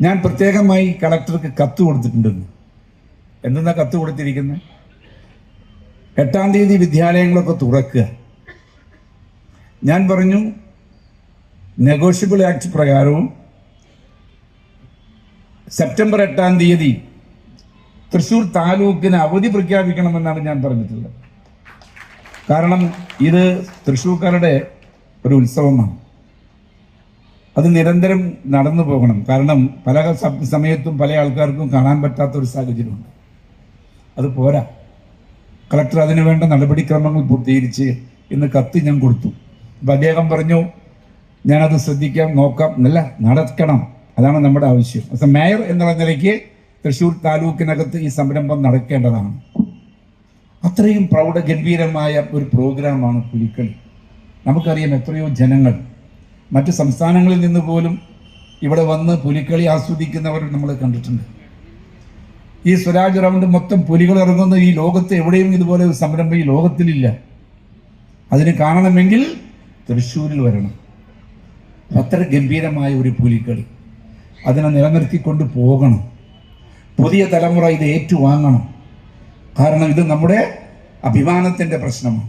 ഞാൻ പ്രത്യേകമായി കളക്ടർക്ക് കത്ത് കൊടുത്തിട്ടുണ്ടെന്ന്. എന്തെന്നാ കത്ത് കൊടുത്തിരിക്കുന്നത് എട്ടാം തീയതി വിദ്യാലയങ്ങളൊക്കെ തുറക്കുക. ഞാൻ പറഞ്ഞു നെഗോഷ്യബിൾ ആക്ട് പ്രകാരവും സെപ്റ്റംബർ എട്ടാം തീയതി തൃശൂർ താലൂക്കിന് അവധി പ്രഖ്യാപിക്കണമെന്നാണ് ഞാൻ പറഞ്ഞിട്ടുള്ളത്. കാരണം ഇത് തൃശ്ശൂർക്കാരുടെ ഒരു ഉത്സവമാണ്. അത് നിരന്തരം നടന്നു പോകണം. കാരണം പല സമയത്തും പല ആൾക്കാർക്കും കാണാൻ പറ്റാത്ത ഒരു സാഹചര്യമുണ്ട്. അത് പോരാ. കളക്ടർ അതിനു വേണ്ട നടപടിക്രമങ്ങൾ പൂർത്തീകരിച്ച് ഇന്ന് കത്ത് ഞാൻ കൊടുത്തു. അപ്പം അദ്ദേഹം പറഞ്ഞു ഞാനത് ശ്രദ്ധിക്കാം നോക്കാം എന്നല്ല നടക്കണം. അതാണ് നമ്മുടെ ആവശ്യം. പക്ഷെ മേയർ എന്നുള്ള നിലയ്ക്ക് തൃശ്ശൂർ താലൂക്കിനകത്ത് ഈ സംരംഭം നടക്കേണ്ടതാണ്. അത്രയും പ്രൗഢഗംഭീരമായ ഒരു പ്രോഗ്രാമാണ് പുലിക്കളി. നമുക്കറിയാം എത്രയോ ജനങ്ങൾ മറ്റ് സംസ്ഥാനങ്ങളിൽ നിന്ന് പോലും ഇവിടെ വന്ന് പുലിക്കളി ആസ്വദിക്കുന്നവർ നമ്മൾ കണ്ടിട്ടുണ്ട്. ഈ സ്വരാജ് റൗണ്ട് മൊത്തം പുലികൾ ഇറങ്ങുന്ന ഈ ലോകത്ത് എവിടെയും ഇതുപോലെ ഒരു സംരംഭം ഈ ലോകത്തിലില്ല. അതിന് കാണണമെങ്കിൽ തൃശ്ശൂരിൽ വരണം. അത്ര ഗംഭീരമായ ഒരു പുലിക്കളി. അതിനെ നിലനിർത്തിക്കൊണ്ട് പോകണം. പുതിയ തലമുറ ഇത് ഏറ്റുവാങ്ങണം. കാരണം ഇത് നമ്മുടെ അഭിമാനത്തിന്റെ പ്രശ്നമാണ്.